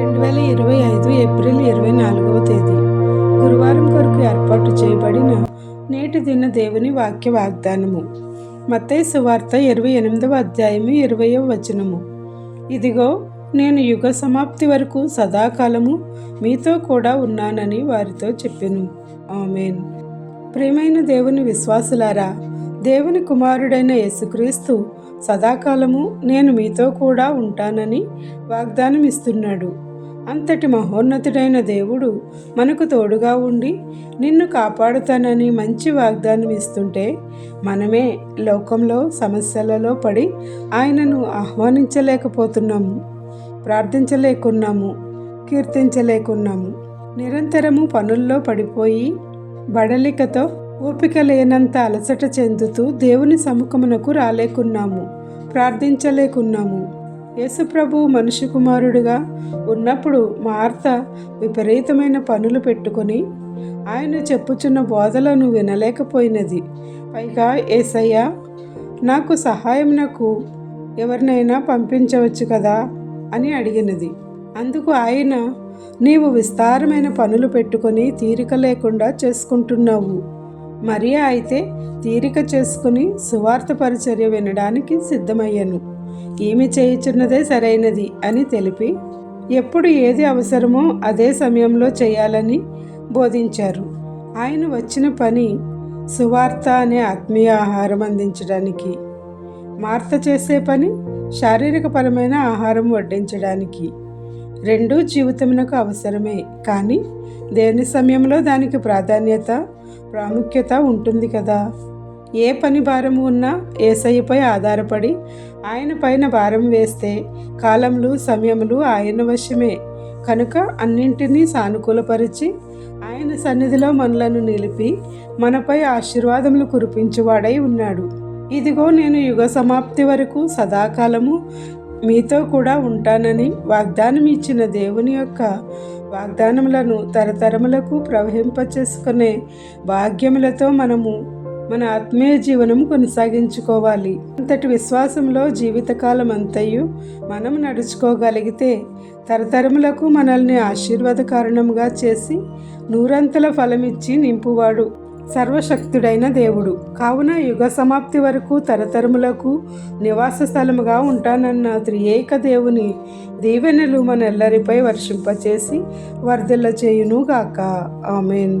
రెండు వేల ఇరవై ఐదు ఏప్రిల్ ఇరవై నాలుగవ తేదీ. గురువారం కొరకు ఏర్పాటు చేయబడిన నేటి దిన దేవుని వాక్య వాగ్దానము. మత్తయి సువార్త ఇరవై ఎనిమిదవ అధ్యాయము ఇరవయవ వచనము. ఇదిగో నేను యుగ సమాప్తి వరకు సదాకాలము మీతో కూడా ఉన్నానని వారితో చెప్పెను. ఆమెన్. ప్రియమైన దేవుని విశ్వాసులారా దేవుని కుమారుడైన యేసుక్రీస్తు సదాకాలము నేను మీతో కూడా ఉంటానని వాగ్దానం ఇస్తున్నాడు అంతటి మహోన్నతుడైన దేవుడు మనకు తోడుగా ఉండి నిన్ను కాపాడుతానని మంచి వాగ్దానం ఇస్తుంటే మనమే లోకంలో సమస్యలలో పడి ఆయనను ఆహ్వానించలేకపోతున్నాము ప్రార్థించలేకున్నాము కీర్తించలేకున్నాము. నిరంతరము పనుల్లో పడిపోయి బడలికతో ఓపిక లేనంత అలసట చెందుతూ దేవుని సముఖమునకు రాలేకున్నాము ప్రార్థించలేకున్నాము. యేసుప్రభు మనిషి కుమారుడిగా ఉన్నప్పుడు మార్త విపరీతమైన పనులు పెట్టుకొని ఆయన చెప్పుచున్న బోధలను వినలేకపోయినది. పైగా ఏసయ్య నాకు సహాయం నాకు ఎవరినైనా పంపించవచ్చు కదా అని అడిగినది. అందుకు ఆయన నీవు విస్తారమైన పనులు పెట్టుకొని తీరిక లేకుండా చేసుకుంటున్నావు. మరియా అయితే తీరిక చేసుకుని సువార్త పరిచర్య వినడానికి సిద్ధమయ్యాను. ఈమె చేయుచున్నదే సరైనది అని తెలిపి ఎప్పుడు ఏది అవసరమో అదే సమయంలో చేయాలని బోధించారు. ఆయన వచ్చిన పని సువార్త అనే ఆత్మీయ ఆహారం అందించడానికి మార్త చేసే పని శారీరకపరమైన ఆహారం వడ్డించడానికి రెండూ జీవితమునకు అవసరమే. కానీ దేని సమయంలో దానికి ప్రాధాన్యత ప్రాముఖ్యత ఉంటుంది కదా? ఏ పని భారము ఉన్నా ఏసయ్యపై ఆధారపడి ఆయన పైన భారం వేస్తే కాలములు సమయములు ఆయన వశమే. కనుక అన్నింటినీ సానుకూలపరిచి ఆయన సన్నిధిలో మనలను నిలిపి మనపై ఆశీర్వాదములు కురిపించువాడై ఉన్నాడు. ఇదిగో నేను యుగ సమాప్తి వరకు సదాకాలము మీతో కూడా ఉంటానని వాగ్దానం ఇచ్చిన దేవుని యొక్క వాగ్దానములను తరతరములకు ప్రవహింపచేసుకునే భాగ్యములతో మనము మన ఆత్మీయ జీవనం కొనసాగించుకోవాలి. అంతటి విశ్వాసంలో జీవితకాలం అంతయు మనం నడుచుకోగలిగితే తరతరములకు మనల్ని ఆశీర్వాద కారణంగా చేసి నూరంతల ఫలమిచ్చి నింపువాడు సర్వశక్తుడైన దేవుడు. కావున యుగ సమాప్తి వరకు తరతరములకు నివాస స్థలముగా ఉంటానన్న త్రియేక దేవుని దీవెనలు మనెల్లరిపై వర్షింపచేసి వర్ధిల్ల చేయునుగాక ఆమెన్.